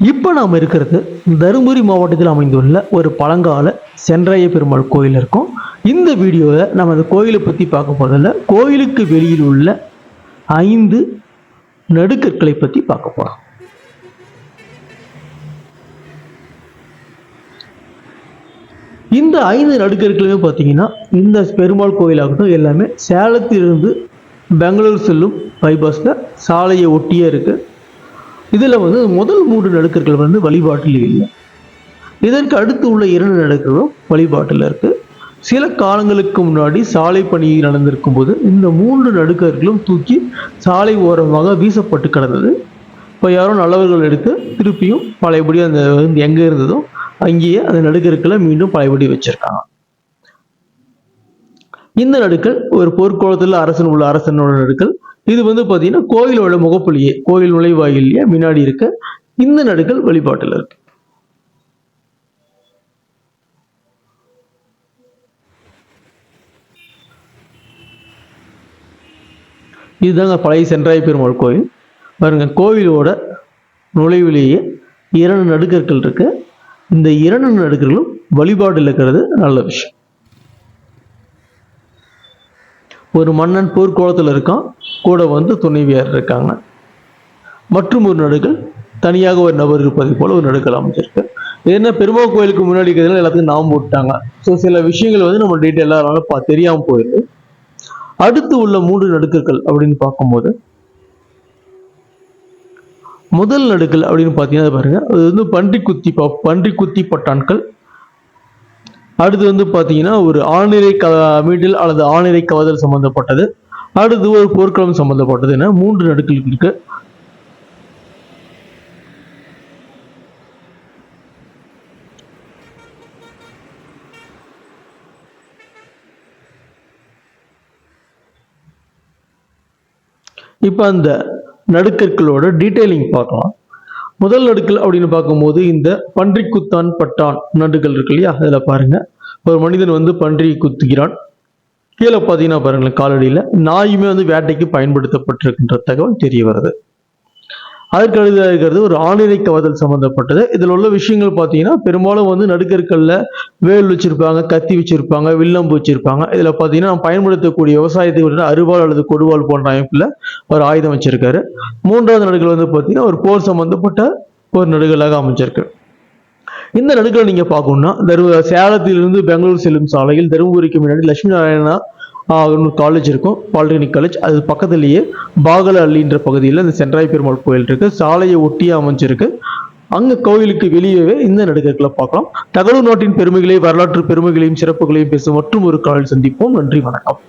இப்போ நாம் இருக்கிறது தருமபுரி மாவட்டத்தில் அமைந்துள்ள ஒரு பழங்கால சென்றைய பெருமாள் கோயில் இருக்கும். இந்த வீடியோவில் நம்ம அந்த கோயிலை பற்றி பார்க்க போதில் கோயிலுக்கு வெளியில் உள்ள ஐந்து நடுக்கற்களை பற்றி பார்க்க போகிறோம் இந்த ஐந்து நடுக்கற்களுமே பார்த்தீங்கன்னா இந்த பெருமாள் கோயிலாகட்டும் எல்லாமே சேலத்திலிருந்து பெங்களூர் செல்லும் பைபாஸில் சாலையை ஒட்டியே இருக்குது இதில் வந்து முதல் மூன்று நடுக்கர்கள் வந்து வழிபாட்டில் இல்லை. இதற்கு அடுத்து உள்ள இரண்டு நடுக்கர்களும் வழிபாட்டில் இருக்குது சில காலங்களுக்கு முன்னாடி சாலை பணி நடந்திருக்கும் போது இந்த மூன்று நடுக்கர்களும் தூக்கி சாலை ஓரமாக வீசப்பட்டு கிடந்தது. இப்போ யாரோ நல்லவர்கள் எடுத்து திருப்பியும் பழையபடி அந்த வந்து எங்கே இருந்ததோ அங்கேயே அந்த நடுக்கர்களை மீண்டும் பழையபடி வச்சிருக்காங்க. இந்த நடுக்கல் ஒரு போர்க்கோளத்தில் அரசன் உள்ள அரசனோட நடுக்கல் இது வந்து பார்த்தீங்கன்னா கோயிலோட முகப்புலியே கோயில் நுழைவாயிலேயே முன்னாடி இருக்க இந்த நடுக்கள் வழிபாட்டில் இருக்கு. இதுதாங்க பழைய சென்றாய பெருமாள் கோயில். பாருங்க கோயிலோட நுழைவிலேயே இரண்டு நடுக்கற்கள் இருக்கு. இந்த இரண்டு நடுக்கர்களும் வழிபாட்டில் இருக்கிறது நல்ல விஷயம். ஒரு மன்னன் போர்க்கோளத்தில் இருக்கான் கூட வந்து துணைவியார் இருக்காங்க. மற்றும் ஒரு நடுகள் தனியாக ஒரு நபர் இருப்பதை போல ஒரு நடுக்கல் அமைச்சிருக்கு ஏன்னா என்ன பெருமாள் கோயிலுக்கு முன்னாடி இருக்கிறதுல எல்லாத்துக்கும் நாம் போட்டாங்க ஸோ சில விஷயங்கள் வந்து நம்ம டீட்டெயிலாக பா தெரியாமல் போயிடுது. அடுத்து உள்ள மூன்று நடுக்கர்கள் அப்படின்னு பார்க்கும்போது முதல் நடுக்கல் அப்படின்னு பார்த்தீங்கன்னா பாருங்க அது வந்து பன்றி குத்தி பா பன்றி குத்தி பட்டான்கள். அடுத்து வந்து பார்த்தீங்கன்னா ஒரு ஆணிரை க மீட்டில் அல்லது ஆணிரை கவதல் சம்பந்தப்பட்டது. அடுத்து ஒரு போர்க்களம் சம்பந்தப்பட்டது என மூன்று நடுக்கள் இருக்கு. இப்போ அந்த நடுக்கற்களோட டீட்டெயிலிங் பார்க்கலாம். முதல் நடுக்கல் அப்படின்னு பார்க்கும்போது இந்த பன்றி குத்தான் பட்டான் நடுகள் இருக்கு இல்லையா? அதில் பாருங்க. ஒரு மனிதன் வந்து பன்றி குத்துகிறான். கீழே பார்த்தீங்கன்னா பாருங்களேன் காலடியில். நாயுமே வந்து வேட்டைக்கு பயன்படுத்தப்பட்டிருக்கின்ற தகவல் தெரிய வருது. அதற்கு அடுத்ததாக இருக்கிறது ஒரு ஆணிரை கவதல் சம்பந்தப்பட்டது. இதில் உள்ள விஷயங்கள் பார்த்தீங்கன்னா பெரும்பாலும் வந்து நடுக்கற்களில் வேல் வச்சிருப்பாங்க கத்தி வச்சிருப்பாங்க வில்லம்பு வச்சிருப்பாங்க. இதில் பார்த்தீங்கன்னா நம்ம பயன்படுத்தக்கூடிய விவசாயத்துக்கு அருவாள் அல்லது கொடுவாள் போன்ற அமைப்பில் ஒரு ஆயுதம் வச்சிருக்காரு. மூன்றாவது நடுகள் வந்து பார்த்தீங்கன்னா ஒரு போர் சம்பந்தப்பட்ட ஒரு நடுகளாக அமைஞ்சிருக்கு. இந்த நடுக்களை நீங்க பார்க்கணும்னா தரு சேலத்திலிருந்து பெங்களூர் செல்லும் சாலையில் தருமபுரிக்கு முன்னாடி லட்சுமி நாராயணா காலேஜ் இருக்கும். பாலிடெக்னிக் காலேஜ் அது பக்கத்துலேயே பாகல அள்ளின்ற பகுதியில் இந்த சென்றாய் பெருமாள் கோயில் இருக்குது சாலையை ஒட்டியே அமைஞ்சிருக்கு. அங்கே கோயிலுக்கு வெளியவே இந்த நடுக்கர்களை பார்க்கலாம். தகவல் நாட்டின் பெருமைகளை வரலாற்று பெருமைகளையும் சிறப்புகளையும் பேசும் மற்றும் ஒரு காலில் சந்திப்போம். நன்றி வணக்கம்.